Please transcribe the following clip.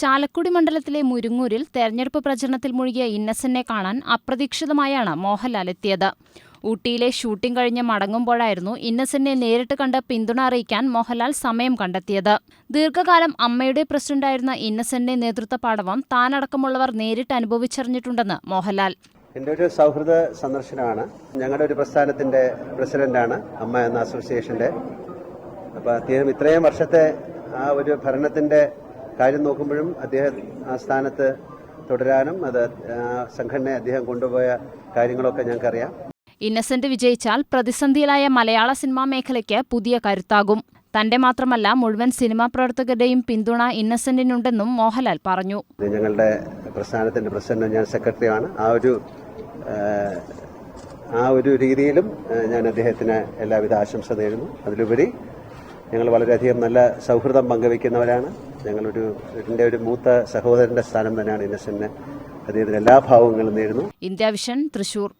ചാലക്കുടി മണ്ഡലത്തിലെ മുരുങ്ങൂരിൽ തെരഞ്ഞെടുപ്പ് പ്രചരണത്തിൽ മുഴുകിയ ഇന്നസെന്റിനെ കാണാൻ അപ്രതീക്ഷിതമായാണ് മോഹൻലാൽ എത്തിയത്. ഊട്ടിയിലെ ഷൂട്ടിംഗ് കഴിഞ്ഞ് മടങ്ങുമ്പോഴായിരുന്നു ഇന്നസെന്റിനെ നേരിട്ട് കണ്ട് പിന്തുണ അറിയിക്കാൻ മോഹൻലാൽ സമയം കണ്ടെത്തിയത്. ദീർഘകാലം അമ്മയുടെ പ്രസിഡന്റായിരുന്ന ഇന്നസെന്റിന്റെ നേതൃത്വ പാടവം താനടക്കമുള്ളവർ നേരിട്ട് അനുഭവിച്ചറിഞ്ഞിട്ടുണ്ടെന്ന് മോഹൻലാൽ. എന്റെ ഒരു സൗഹൃദ സന്ദർശനമാണ്. ഞങ്ങളുടെ ഒരു പ്രസ്ഥാനത്തിന്റെ പ്രസിഡന്റാണ് അമ്മ എന്ന അസോസിയേഷന്റെ അപ്പോൾ അദ്ദേഹം ഇത്രയും വർഷത്തെ ആ ഒരു ഭരണത്തിന്റെ കാര്യം നോക്കുമ്പോഴും അദ്ദേഹം ആ സ്ഥാനത്ത് തുടരാനും അത് സംഘടനയെ അദ്ദേഹം കൊണ്ടുപോയ കാര്യങ്ങളൊക്കെ ഞങ്ങൾക്കറിയാം. ഇന്നസെന്റ് വിജയിച്ചാൽ പ്രതിസന്ധിയിലായ മലയാള സിനിമാ മേഖലയ്ക്ക് പുതിയ കരുത്താകും. തന്റെ മാത്രമല്ല മുഴുവൻ സിനിമാ പ്രവർത്തകരുടെയും പിന്തുണ ഇന്നസെന്റിനുണ്ടെന്നും മോഹൻലാൽ പറഞ്ഞു. ഞങ്ങളുടെ പ്രസ്ഥാനത്തിന്റെ പ്രസിഡന്റ് ഞാൻ സെക്രട്ടറിയാണ് ആ ഒരു ആ, ആ ഒരു രീതിയിലും ഞാൻ അദ്ദേഹത്തിന് എല്ലാവിധ ആശംസ നേരുന്നു. അതിലുപരി ഞങ്ങൾ വളരെയധികം നല്ല സൗഹൃദം പങ്കുവയ്ക്കുന്നവരാണ്. ഞങ്ങളൊരു എന്റെ ഒരു മൂത്ത സഹോദരന്റെ സ്ഥാനം തന്നെയാണ് ഇന്നസെന്റിന് അദ്ദേഹത്തിന് എല്ലാ ഭാവങ്ങളും നേരുന്നു. India Vision Thrissur.